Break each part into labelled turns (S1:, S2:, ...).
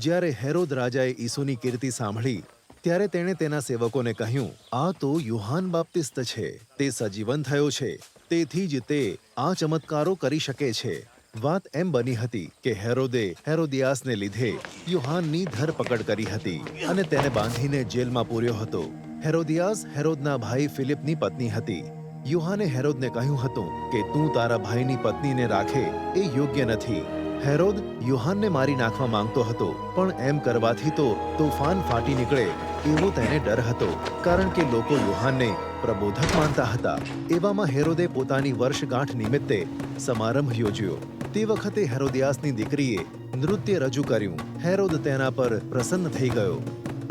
S1: જ્યારે હેરોદ રાજાએ ઈસુની કીર્તિ સાંભળી, ત્યારે તેણે તેના સેવકોને કહ્યું, આ તો યુહાન બાપ્તિસ્ત છે. તે સજીવન થયો છે. તેથી જ તે આ ચમત્કારો કરી શકે છે. વાત એમ બની હતી કે હેરોદે હેરોદિયાસને લીધે યુહાનની ધરપકડ કરી હતી અને તેને બાંધીને જેલમાં પૂર્યો હતો. હેરોદિયાસ હેરોદના ભાઈ ફિલિપની પત્ની હતી. યુહાને હેરોદને કહ્યું હતું કે, તું તારા ભાઈની પત્નીને રાખે, એ યોગ્ય નથી. હેરોદ યુહાનને મારી નાખવા માંગતો હતો, પણ એમ કરવાથી તો તોફાન ફાટી નીકળે એવો તેને ડર હતો, કારણ કે લોકો યુહાનને પ્રબોધક માનતા હતા. એવામાં હેરોદે પોતાની વર્ષગાંઠ નિમિત્તે સમારંભ યોજ્યો. તે વખતે હેરોદિયાસની દીકરીએ નૃત્ય રજૂ કર્યું. હેરોદ તેના પર પ્રસન્ન થઈ ગયો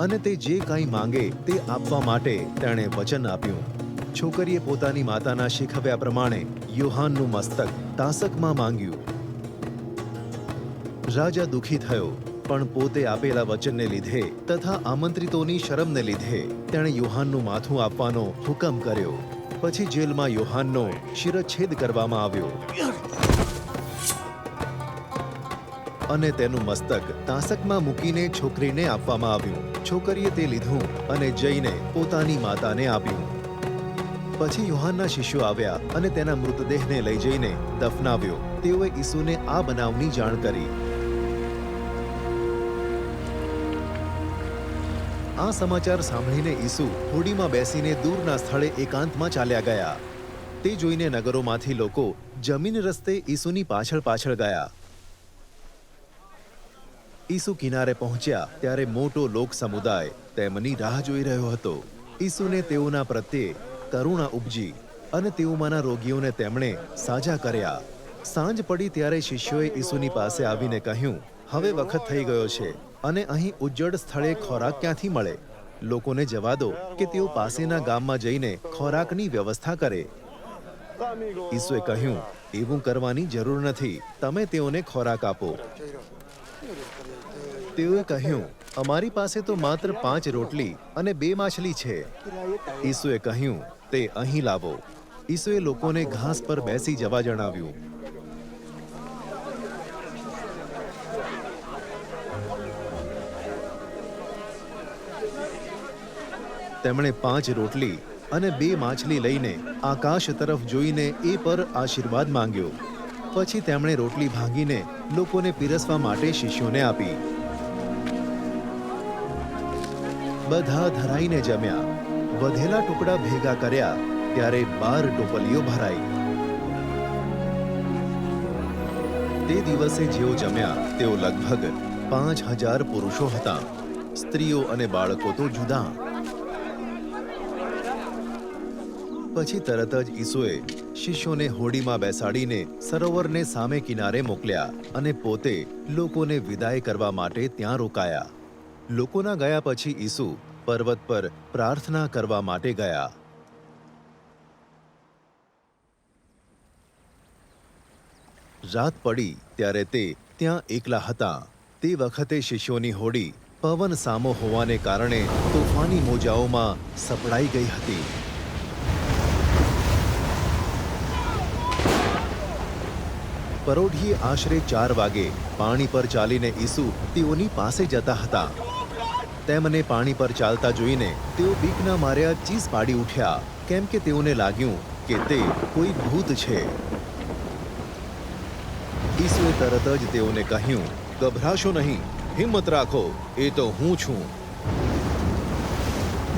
S1: અને તે જે કાંઈ માંગે તે આપવા માટે તેણે વચન આપ્યું. છોકરીએ પોતાની માતાના શીખવ્યા પ્રમાણે યુહાનનું મસ્તક તાસકમાં માંગ્યું. રાજા દુઃખી થયો, પણ પોતે આપેલા વચનને લીધે તથા આમંત્રિતોની શરમને લીધે તેણે યુહાનનું માથું આપવાનો હુકમ કર્યો. પછી જેલમાં યુહાનનો શિરચ્છેદ કરવામાં આવ્યો. અને તેનું મસ્તક તાસકમાં મૂકીને છોકરીને આપવામાં આવ્યું. છોકરીએ તે લીધું અને જઈને પોતાની માતાને આપ્યું. પછી યુહાનના શિષ્યો આવ્યા અને તેના મૃતદેહને લઈ જઈને દફનાવ્યો. તેઓએ ઈસુને આ બનાવની જાણ કરી. આ સમાચાર સાંભળીને ઈસુ હોડીમાં બેસીને દૂરના સ્થળે એકાંતમાં ચાલ્યા ગયા. તે જોઈને નગરોમાંથી લોકો જમીન રસ્તે ઈસુની પાછળ પાછળ ગયા. ઈસુ કિનારે પહોંચ્યા ત્યારે મોટો લોક સમુદાય તેમની રાહ જોઈ રહ્યો હતો. ઈસુને તેઓના પ્રત્યે કરુણા ઉપજી અને તેઓમાંના રોગીઓને તેમણે સાજા કર્યા. સાંજ પડી ત્યારે શિષ્યોએ ઈસુની પાસે આવીને કહ્યું હવે વખત થઈ ગયો છે અને અહીં ઉજ્જડ સ્થળે ખોરાક ક્યાંથી મળે? લોકોને જવા દો કે તેઓ પાસેના ગામમાં જઈને ખોરાકની વ્યવસ્થા કરે. ઈસુએ કહ્યું, એવું કરવાની જરૂર નથી. તમે તેઓને ખોરાક આપો. તેઓએ કહ્યું, અમારી પાસે તો માત્ર પાંચ રોટલી અને બે માછલી છે. ઈસુએ કહ્યું, તે અહીં લાવો. ઈસુએ લોકોને ઘાસ પર બેસી જવા જણાવ્યું. તેમણે પાંચ રોટલી અને બે માછલી લઈને આકાશ તરફ જોઈને એ પર આશીર્વાદ માંગ્યો. પછી તેમણે રોટલી ભાંગીને લોકોને પીરસવા માટે શિષ્યોને આપી. બધા ધરાઈને જમ્યા. વધેલા ટુકડા ભેગા કર્યા, ત્યારે બાર ટોપલીઓ ભરાઈ. તે દિવસે જેઓ જમ્યા, તેઓ લગભગ પાંચ હજાર પુરુષો હતા. સ્ત્રીઓ અને બાળકો તો જુદા. પછી તરત જ ઈસુએ શિષ્યોને હોડીમાં બેસાડીને સરોવરને સામે કિનારે મોકલ્યા અને પોતે લોકોને વિદાય કરવા માટે ત્યાં રોકાયા. લોકોના ગયા પછી ઈસુ પર્વત પર પ્રાર્થના કરવા માટે ગયા. રાત પડી ત્યારે તે ત્યાં એકલા હતા. તે વખતે શિષ્યોની હોડી પવન સામો હોવાને કારણે તોફાની મોજાઓમાં સપડાઈ ગઈ હતી. પરોઢીએ આશરે ચાર વાગે પાણી પર ચાલીને ઈસુ તેઓની પાસે જતા હતા. તેમને પાણી પર ચાલતા જોઈને તેઓ બીકના માર્યા ચીસ પાડી ઉઠ્યા, કેમ કે તેઓને લાગ્યું કે તે કોઈ ભૂત છે. ઈસુએ તરત જ તેઓને કહ્યું, ગભરાશો નહીં, હિંમત રાખો, એ તો હું છું.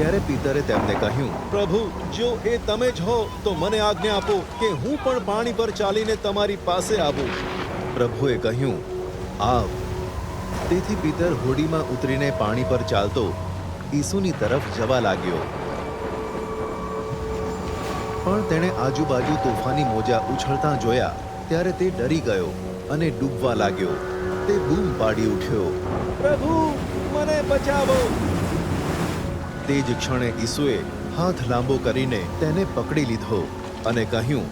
S1: ત્યારે પિતરે તેમને કહ્યું, પ્રભુ, જો એ તમે જ હો, તો મને આજ્ઞા આપો કે હું પણ પાણી પર ચાલીને તમારી પાસે આવું. પ્રભુએ કહ્યું, આવ. તેથી પિતર હોડીમાં ઉતરીને પાણી પર ચાલતો ઈસુની તરફ જવા લાગ્યો. પણ તેણે આજુબાજુ તોફાની મોજા ઉછળતા જોયા, ત્યારે તે ડરી ગયો અને ડૂબવા લાગ્યો. તે બૂમ પાડી ઉઠ્યો. પ્રભુ, મને બચાવો. તે જ ક્ષણે ઈસુએ હાથ લાંબો કરીને તેને પકડી લીધો અને કહ્યું,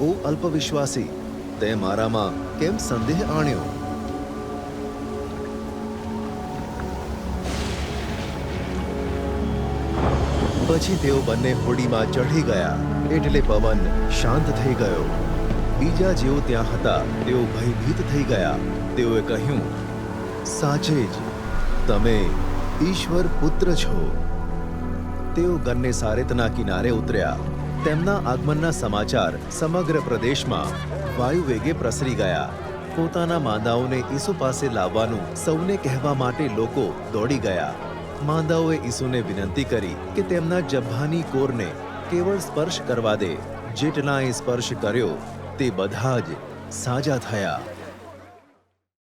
S1: ઓ અલ્પવિશ્વાસી, તે મારામાં કેમ સંદેહ આણ્યો? પછી તેઓ બંને હોડીમાં ચઢી ગયા એટલે પવન શાંત થઈ ગયો. બીજા જેઓ ત્યાં હતા, તેઓ ભયભીત થઈ ગયા. તેઓએ કહ્યું, સાચે જ, તમે ઈશ્વર પુત્ર છો. તેઓ ગન્ને સારેતના કિનારે ઉતર્યા. તેમના આગમનના સમાચાર સમગ્ર પ્રદેશમાં વાયુ વેગે પ્રસરી ગયા. પોતાના માંદાઓને ઈસુ પાસે લાવવાનું સૌને કહેવા માટે લોકો દોડી ગયા. માંદાઓએ ઈસુને વિનંતી કરી કે તેમના જબ્ભાની કોરને કેવળ સ્પર્શ કરવા દે. જેટલાએ સ્પર્શ કર્યો, તે બધા જ સાજા થયા.